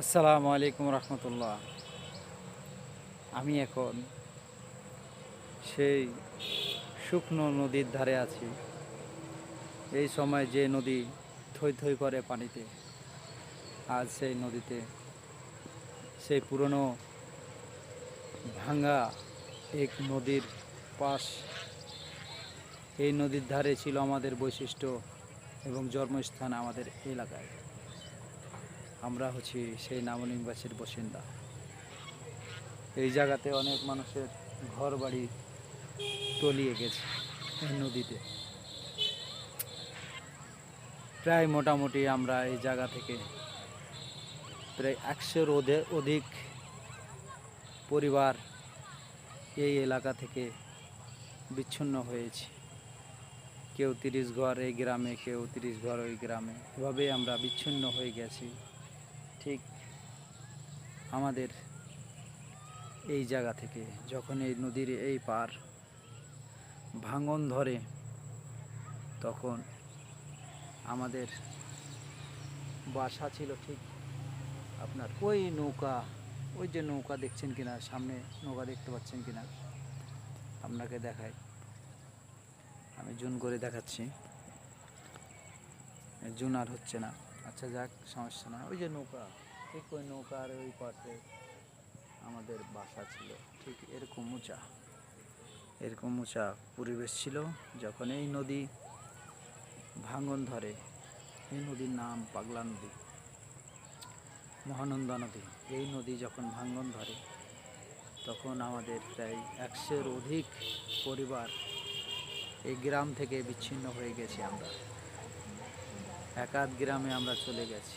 আসসালামু আলাইকুম রহমতুল্লাহ। আমি এখন সেই শুকনো নদীর ধারে আছি। এই সময় যে নদী থই থই করে পানিতে, আজ সেই নদীতে সেই পুরনো ভাঙ্গা এক নদীর পাশ, এই নদীর ধারে ছিল আমাদের বৈশিষ্ট্য এবং জন্মস্থান আমাদের এলাকায়। আমরা হচ্ছি সেই নামনিংবাসীর বাসিন্দা। এই জায়গাতে অনেক মানুষের ঘর বাড়ি তলিয়ে গেছে নদীতে। প্রায় মোটামুটি আমরা এই জায়গা থেকে প্রায় একশোর অধে- অধিক পরিবার এই এলাকা থেকে বিচ্ছিন্ন হয়েছে। কেউ তিরিশ ঘর এই গ্রামে, কেউ তিরিশ ঘর ওই গ্রামে। এভাবেই আমরা বিচ্ছিন্ন হয়ে গেছি। ঠিক আমাদের এই জায়গা থেকে যখন এই নদীর এই পার ভাঙন ধরে, তখন আমাদের বাসা ছিল ঠিক আপনার ওই নৌকা, ওই যে নৌকা দেখছেন কিনা, সামনে নৌকা দেখতে পাচ্ছেন কিনা? আপনাকে দেখাই। আমি জুন করে দেখাচ্ছি। জুন আর হচ্ছে না। আচ্ছা যাক, সমস্যা না ওই যে নৌকা, ঠিক ওই নৌকার ওই পাশে আমাদের বাসা ছিল, ঠিক এরকম উঁচা। এরকম উঁচা পরিবেশ ছিল, যখন এই নদী ভাঙন ধরে, এই নদীর নাম পাগলা নদী, মহানন্দা নদী। এই নদী যখন ভাঙন ধরে, তখন আমাদের প্রায় একশোর অধিক পরিবার এই গ্রাম থেকে বিচ্ছিন্ন হয়ে গেছি আমরা। একাধ গ্রামে আমরা চলে গেছি।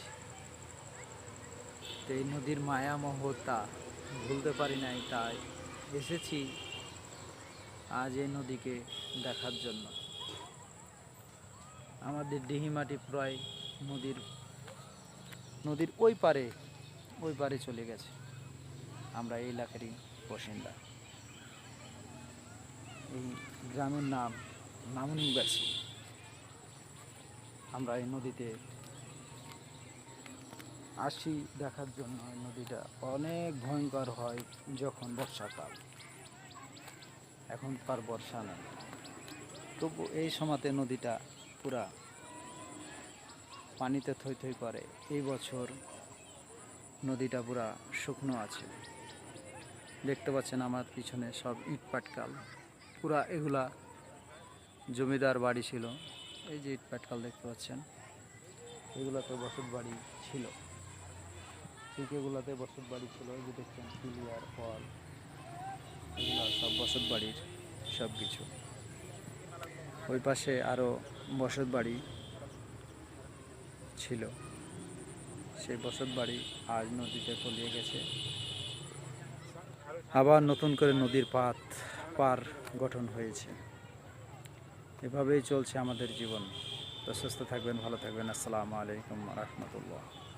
তো এই নদীর মায়া মহতা, ভুলতে পারি নাই তাই এসেছি আজ এই নদীকে দেখার জন্য। আমাদের ডিহিমাটি প্রায় নদীর নদীর ওই পারে ওই পারে চলে গেছে। আমরা এই এলাকারই বাসিন্দা। এই গ্রামের নাম নামনিবাসী আমরা এই নদীতে আসি দেখার জন্য। নদীটা অনেক ভয়ঙ্কর হয় যখন বর্ষাকাল। এখন তার বর্ষা নেই। তবু এই সময়তে নদীটা পুরা পানিতে থই থই করে। এই বছর নদীটা পুরা শুকনো আছে। দেখতে পাচ্ছেন আমার পিছনে সব ইট পাটকাল পুরা এগুলা জমিদার বাড়ি ছিল। এই যে ইট পাটকাল দেখতে পাচ্ছেন। এগুলোতে বসত বাড়ি ছিল। ঠিক এগুলোতে বসত বাড়ি ছিল, এই যে দেখছেন, পিলিয়ার, ফল, এগুলো সব বসত বাড়ির সব কিছু ওই পাশে আরও বসত বাড়ি ছিল। সেই বসত বাড়ি আজ নদীতে তলিয়ে গেছে। আবার নতুন করে নদীর পাত পার গঠন হয়েছে। এভাবেই চলছে আমাদের জীবন। তো সুস্থ থাকবেন ভালো থাকবেন। আসসালামু আলাইকুম রহমতুল্লাহ।